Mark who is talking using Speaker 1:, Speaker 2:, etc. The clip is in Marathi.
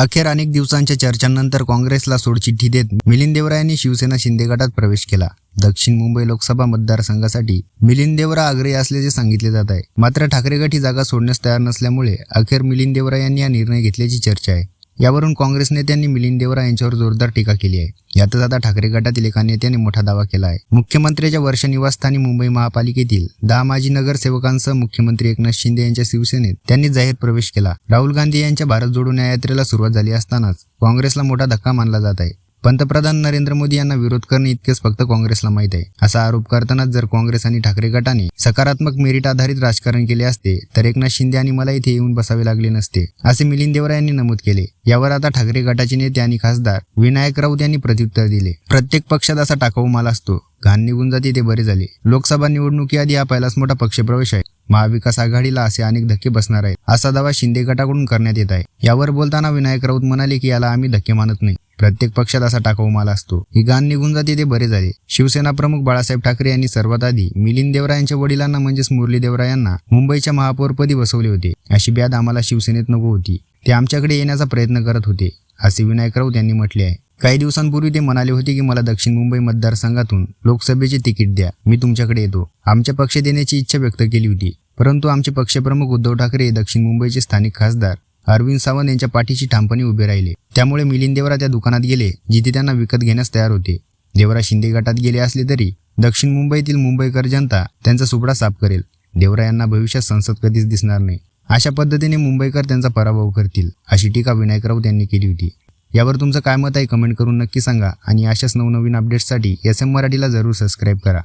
Speaker 1: अखेर अनेक दिवसांच्या चर्चांनंतर काँग्रेसला सोडचिठ्ठी देत मिलिंद देवरा यांनी शिवसेना शिंदे गटात प्रवेश केला. दक्षिण मुंबई लोकसभा मतदारसंघासाठी मिलिंद देवरा आग्रही असल्याचे सांगितले जात आहे. मात्र ठाकरे गट ही जागा सोडण्यास तयार नसल्यामुळे अखेर मिलिंद देवरा यांनी हा निर्णय घेतल्याची चर्चा आहे. यावरून काँग्रेस नेत्यांनी मिलिंद देवरा यांच्यावर जोरदार टीका केली आहे. यातच आता ठाकरे गटातील एका नेत्याने मोठा दावा केला आहे. मुख्यमंत्र्यांच्या वर्ष निवासस्थानी मुंबई महापालिकेतील दहा माजी नगरसेवकांसह मुख्यमंत्री एकनाथ शिंदे यांच्या शिवसेनेत त्यांनी जाहीर प्रवेश केला. राहुल गांधी यांच्या भारत जोडून या यात्रेला सुरुवात झाली असतानाच काँग्रेसला मोठा धक्का मानला जात आहे. पंतप्रधान नरेंद्र मोदी यांना विरोध करणे इतकेच फक्त काँग्रेसला माहीत आहे. असा आरोप करतानाच जर काँग्रेस आणि ठाकरे गटाने सकारात्मक मेरिट आधारित राजकारण केले असते तर एकनाथ शिंदे आणि मला इथे येऊन बसावे लागले नसते असे मिलिंद देवरा यांनी नमूद केले. यावर आता ठाकरे गटाचे नेते आणि खासदार विनायक राऊत यांनी प्रत्युत्तर दिले. प्रत्येक पक्षात असा टाकाऊ माल असतो. घाण निघून जाते ते बरे झाले. लोकसभा निवडणुकीआधी हा पहिलाच मोठा पक्षप्रवेश आहे. महाविकास आघाडीला असे अनेक धक्के बसणार आहेत. असा दावा शिंदे गटाकडून करण्यात येत आहे. यावर बोलताना विनायक राऊत म्हणाले की याला आम्ही धक्के मानत नाही. प्रत्येक पक्षात असा टाकाऊ माल असतो. ही गाण निघून जाते ते बरे झाले. शिवसेना प्रमुख बाळासाहेब ठाकरे यांनी सर्वात आधी मिलिंद देवरा यांच्या वडिलांना म्हणजेच मुरली देवरा यांना मुंबईच्या महापौरपदी बसवले होते. अशी ब्याद आम्हाला शिवसेनेत नको होती. ते आमच्याकडे येण्याचा प्रयत्न करत होते असे विनायक राऊत यांनी म्हटले आहे. काही दिवसांपूर्वी ते म्हणाले होते की मला दक्षिण मुंबई मतदारसंघातून लोकसभेचे तिकीट द्या. मी तुमच्याकडे येतो. आमच्या पक्ष देण्याची इच्छा व्यक्त केली होती. परंतु आमचे पक्षप्रमुख उद्धव ठाकरे दक्षिण मुंबईचे स्थानिक खासदार. अरविंद सावंत यांच्या पाठीशी ठामपणे उभे राहिले. त्यामुळे मिलिंद देवरा त्या दुकानात गेले जिथे त्यांना विकत घेण्यास तयार होते. देवरा शिंदे गटात गेले असले तरी दक्षिण मुंबईतील मुंबईकर जनता त्यांचा सुपडा साफ करेल. देवरा यांना भविष्यात संसद कधीच दिसणार नाही. अशा पद्धतीने मुंबईकर त्यांचा पराभव करतील अशी टीका विनायक राऊत यांनी केली होती. यावर तुमचं काय मत आहे कमेंट करून नक्की सांगा आणि अशाच नवनवीन अपडेट्ससाठी एस एम मराठीला जरूर सबस्क्राईब करा.